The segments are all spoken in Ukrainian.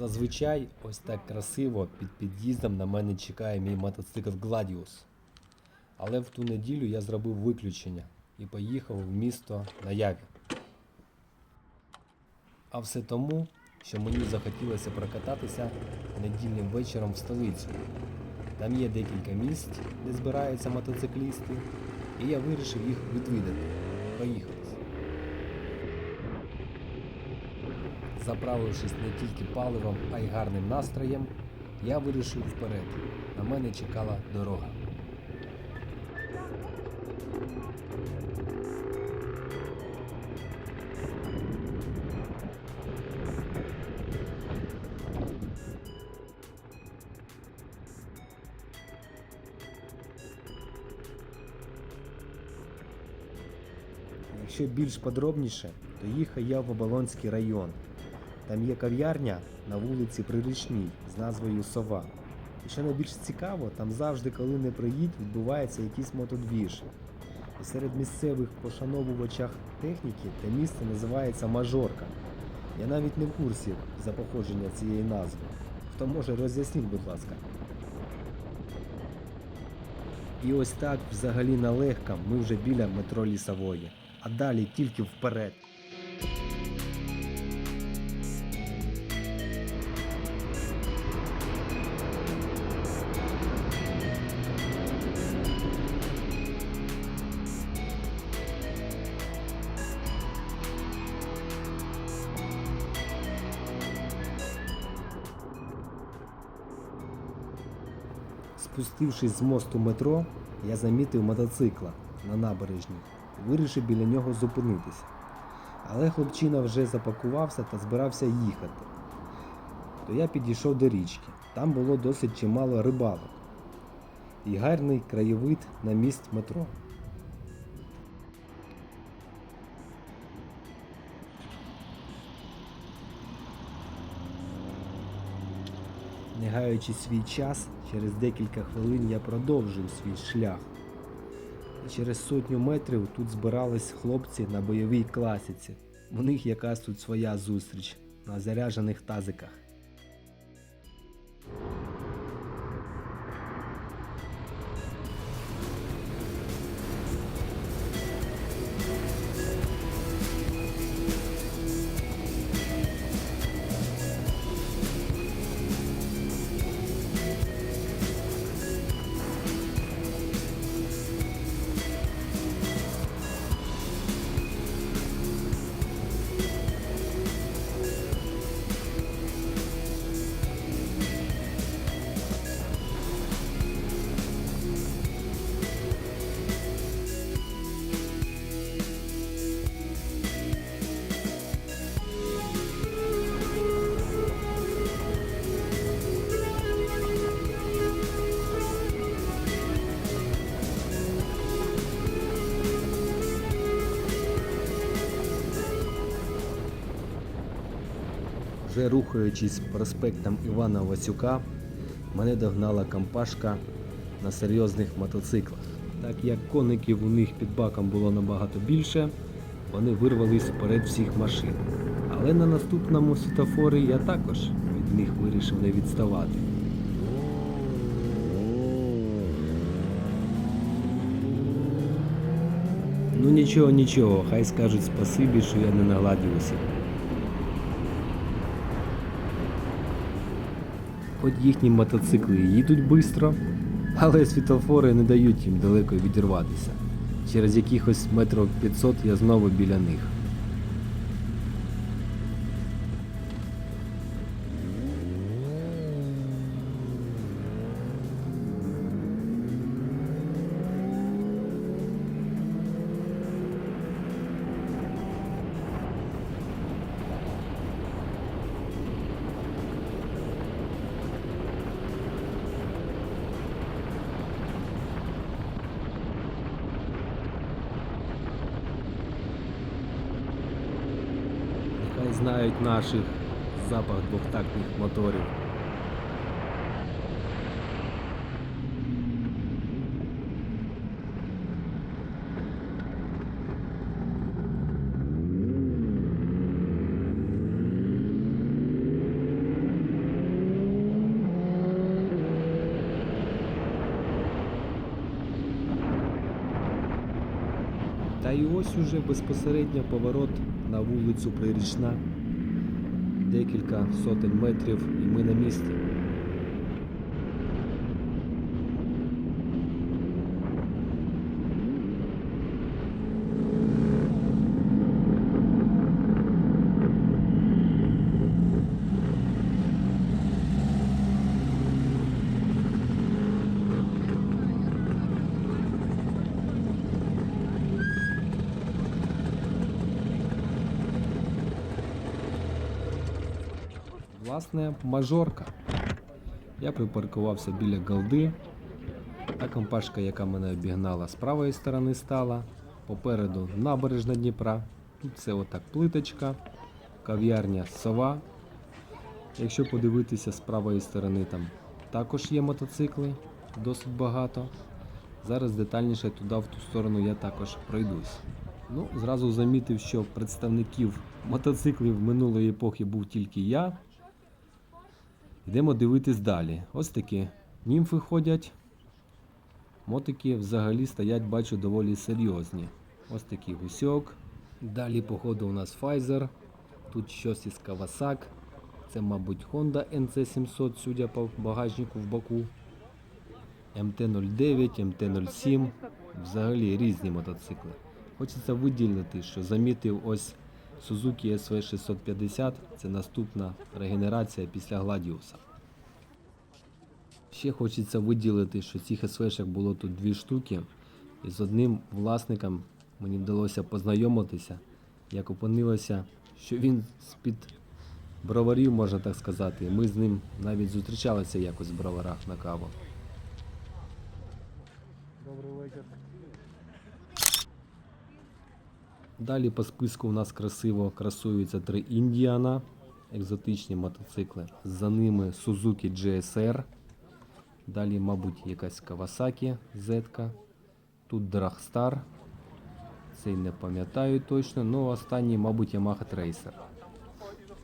Зазвичай ось так красиво під під'їздом на мене чекає мій мотоцикл Gladius. Але в ту неділю я зробив виключення і поїхав в місто на Яві. А все тому, що мені захотілося прокататися недільним вечором в столицю. Там є декілька місць, де збираються мотоциклісти, і я вирішив їх відвідати. Поїхали. Заправившись не тільки паливом, а й гарним настроєм, я вирішив вперед. На мене чекала дорога. Якщо більш подробніше, то їхав я в Оболонський район. Там є кав'ярня на вулиці Прирічній з назвою Сова. І що найбільш цікаво, там завжди, коли не приїдь, відбувається якийсь мотодвіж. І серед місцевих пошановувачах техніки те місце називається Мажорка. Я навіть не в курсі за походження цієї назви. Хто може, роз'ясніть, будь ласка. І ось так, взагалі налегка, ми вже біля метро Лісової. А далі тільки вперед. Спустившись з мосту метро, я замітив мотоцикла на набережній і вирішив біля нього зупинитися. Але хлопчина вже запакувався та збирався їхати. То я підійшов до річки. Там було досить чимало рибалок і гарний краєвид на міст метро. Не гаючи свій час, через декілька хвилин я продовжив свій шлях. Через сотню метрів тут збирались хлопці на бойовій класиці. У них якась тут своя зустріч на заряджених тазиках. Вже рухаючись проспектом Івана Васюка, мене догнала компашка на серйозних мотоциклах. Так як коників у них під баком було набагато більше, вони вирвались вперед всіх машин. Але на наступному світофорі я також від них вирішив не відставати. Ну нічого, нічого, хай скажуть спасибі, що я не нагладів Хоч їхні мотоцикли їдуть швидко, але світофори не дають їм далеко відірватися. Через якихось метрів 500 я знову біля них. знають наших запах двохтактних моторів. Та й ось уже безпосередньо поворот на вулицю Прирічна. Декілька сотень метрів і ми на місці. Власне, мажорка. Я припаркувався біля голди. Та компашка, яка мене обігнала з правої сторони стала. Попереду набережна Дніпра. Тут це отак плиточка, кав'ярня сова. Якщо подивитися з правої сторони, там також є мотоцикли, досить багато. Зараз детальніше туди, в ту сторону, я також пройдусь. Ну, зразу замітив, що представників мотоциклів минулої епохи був тільки я. Йдемо дивитись далі. Ось такі німфи ходять. Мотики взагалі стоять, бачу, доволі серйозні. Ось такий гусьок. Далі, походу, у нас Pfizer. Тут щось із Kawasaki. Це, мабуть, Honda NC700, судя по багажнику в боку. МТ-09, МТ-07. Взагалі різні мотоцикли. Хочеться виділити, що замітив ось Suzuki SV650. Це наступна регенерація після Гладіуса. Ще хочеться виділити, що цих СВшок було тут дві штуки. І з одним власником мені вдалося познайомитися, як опинилося, що він з-під броварів, можна так сказати. Ми з ним навіть зустрічалися якось в броварах на каву. Добрий вечір. Далі по списку у нас красиво красуються три Індіана, екзотичні мотоцикли. За ними Suzuki GSR. Далі, мабуть, якась Kawasaki Z. Тут Dragstar. Цей не пам'ятаю точно. Ну, останній, мабуть, Yamaha Tracer.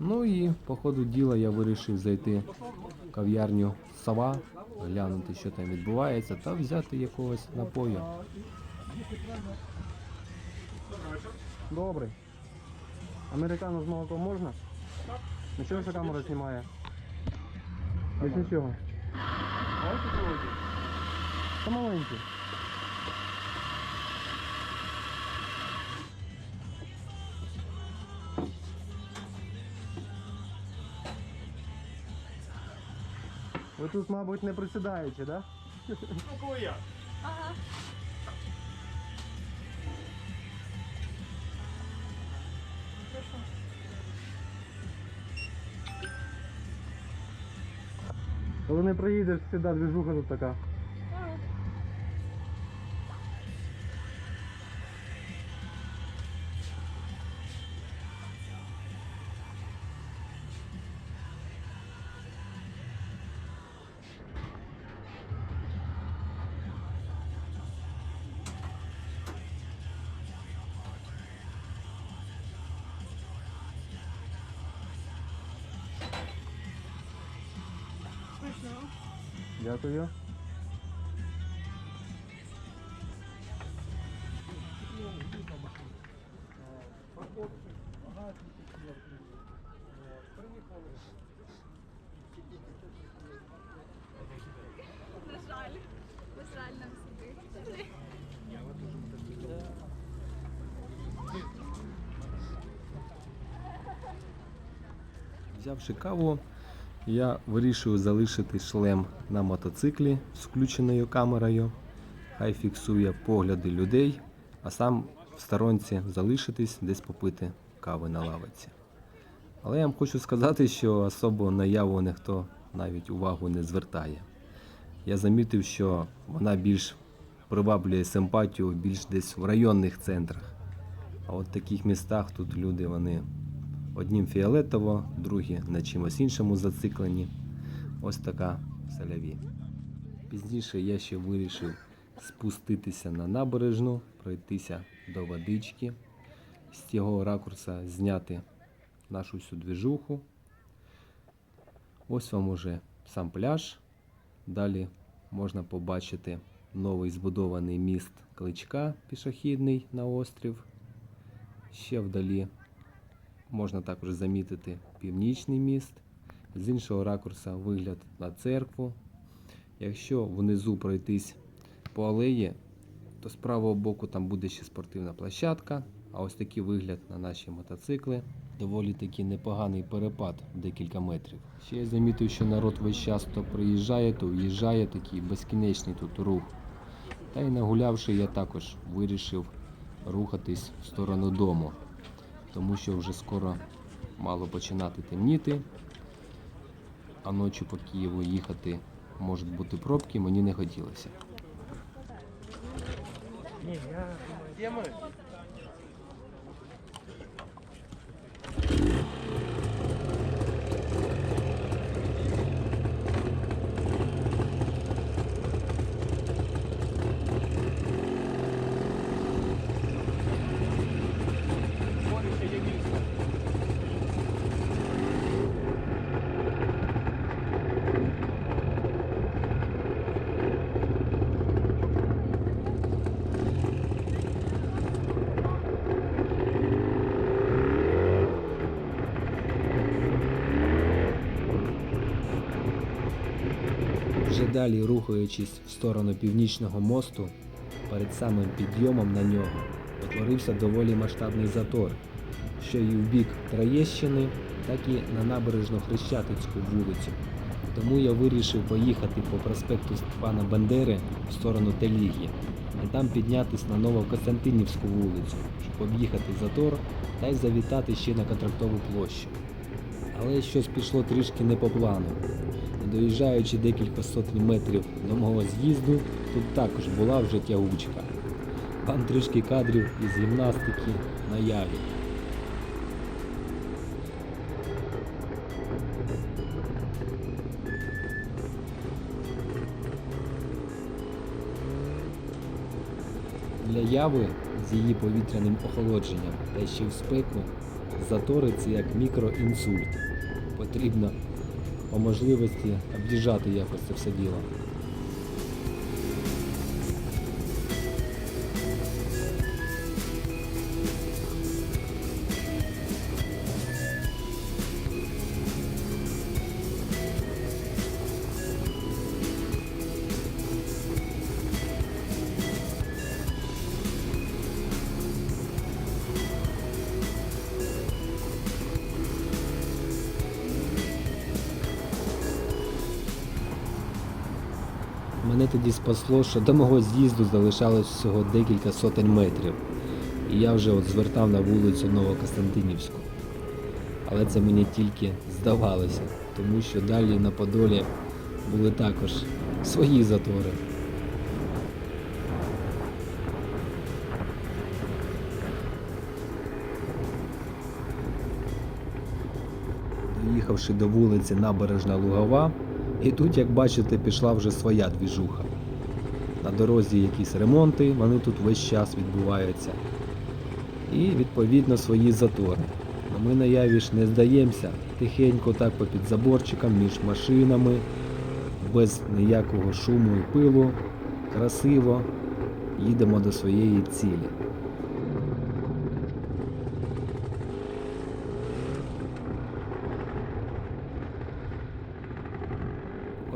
Ну і по ходу діла я вирішив зайти в кав'ярню Сова, глянути, що там відбувається, та взяти якогось напою. Добрий. Американу з молоком можна? Ну чого ж камера знімає? Без нічого. Та маленький. Ви тут, мабуть, не присідаєте, так? Да? Коли не приїдеш, сюди, движуха тут така. Дякую. На жаль, на жаль, нам сюди. Взявши каву, я вирішую залишити шлем на мотоциклі з включеною камерою. Хай фіксує погляди людей, а сам в сторонці залишитись, десь попити кави на лавиці. Але я вам хочу сказати, що особо на яву ніхто навіть увагу не звертає. Я замітив, що вона більш приваблює симпатію більш десь в районних центрах. А от в таких містах тут люди вони Однім фіолетово, другі на чимось іншому зациклені. Ось така саляві. Пізніше я ще вирішив спуститися на набережну, пройтися до водички, з цього ракурса зняти нашу всю двіжуху. Ось вам уже сам пляж. Далі можна побачити новий збудований міст Кличка пішохідний на острів. Ще вдалі можна також замітити північний міст. З іншого ракурса вигляд на церкву. Якщо внизу пройтись по алеї, то з правого боку там буде ще спортивна площадка. А ось такий вигляд на наші мотоцикли. Доволі таки непоганий перепад в декілька метрів. Ще я замітив, що народ весь час то приїжджає, то в'їжджає, такий безкінечний тут рух. Та й нагулявши, я також вирішив рухатись в сторону дому, тому що вже скоро мало починати темніти, а ночі по Києву їхати можуть бути пробки, мені не хотілося. Вже далі рухаючись в сторону північного мосту, перед самим підйомом на нього утворився доволі масштабний затор, що і в бік Троєщини, так і на набережну Хрещатицьку вулицю. Тому я вирішив поїхати по проспекту Степана Бандери в сторону Телігії, а там піднятись на Новокостянтинівську вулицю, щоб об'їхати затор та й завітати ще на контрактову площу. Але щось пішло трішки не по плану. Доїжджаючи декілька сотень метрів до мого з'їзду, тут також була вже тягучка. Там трішки кадрів із гімнастики наяві. Для яви з її повітряним охолодженням та ще в спеку затори це як мікроінсульт. Потрібно по можливості об'їжджати якось це все діло. Мене тоді спасло, що до мого з'їзду залишалось всього декілька сотень метрів. І я вже от звертав на вулицю Новокостянтинівську. Але це мені тільки здавалося, тому що далі на Подолі були також свої затори. Доїхавши до вулиці Набережна Лугова, і тут, як бачите, пішла вже своя двіжуха. На дорозі якісь ремонти, вони тут весь час відбуваються. І відповідно свої затори. А ми на яві ж не здаємося, тихенько так попід заборчиком між машинами, без ніякого шуму і пилу, красиво їдемо до своєї цілі.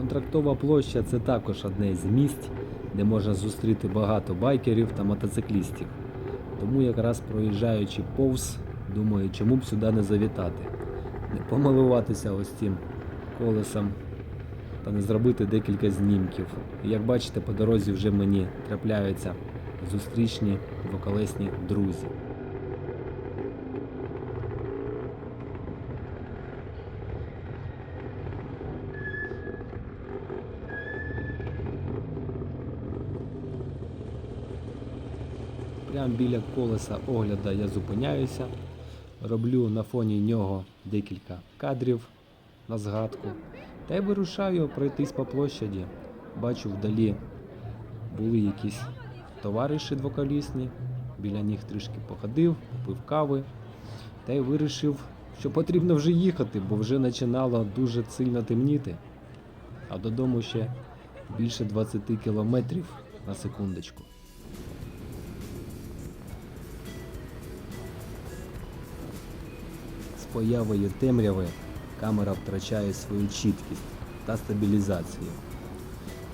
Контрактова площа це також одне з місць, де можна зустріти багато байкерів та мотоциклістів. Тому якраз проїжджаючи повз, думаю, чому б сюди не завітати, не помилуватися ось цим колесом та не зробити декілька знімків. Як бачите, по дорозі вже мені трапляються зустрічні двоколесні друзі. Прямо біля колеса огляда я зупиняюся, роблю на фоні нього декілька кадрів на згадку. Та й вирушаю пройтись по площаді. Бачу вдалі були якісь товариші двоколісні, біля них трішки походив, попив кави. Та й вирішив, що потрібно вже їхати, бо вже починало дуже сильно темніти, а додому ще більше 20 кілометрів на секундочку. Появою темряви камера втрачає свою чіткість та стабілізацію.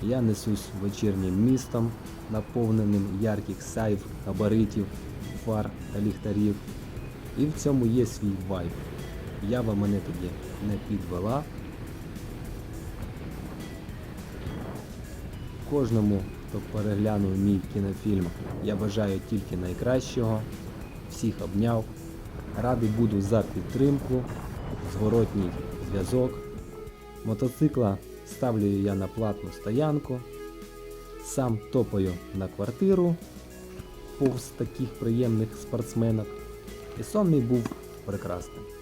Я несусь вечірнім містом, наповненим ярких сайв, габаритів, фар та ліхтарів. І в цьому є свій вайб. Ява мене тоді не підвела. Кожному, хто переглянув мій кінофільм, я бажаю тільки найкращого. Всіх обняв. Радий буду за підтримку, зворотній зв'язок. Мотоцикла ставлю я на платну стоянку. Сам топаю на квартиру повз таких приємних спортсменок. І сон мій був прекрасним.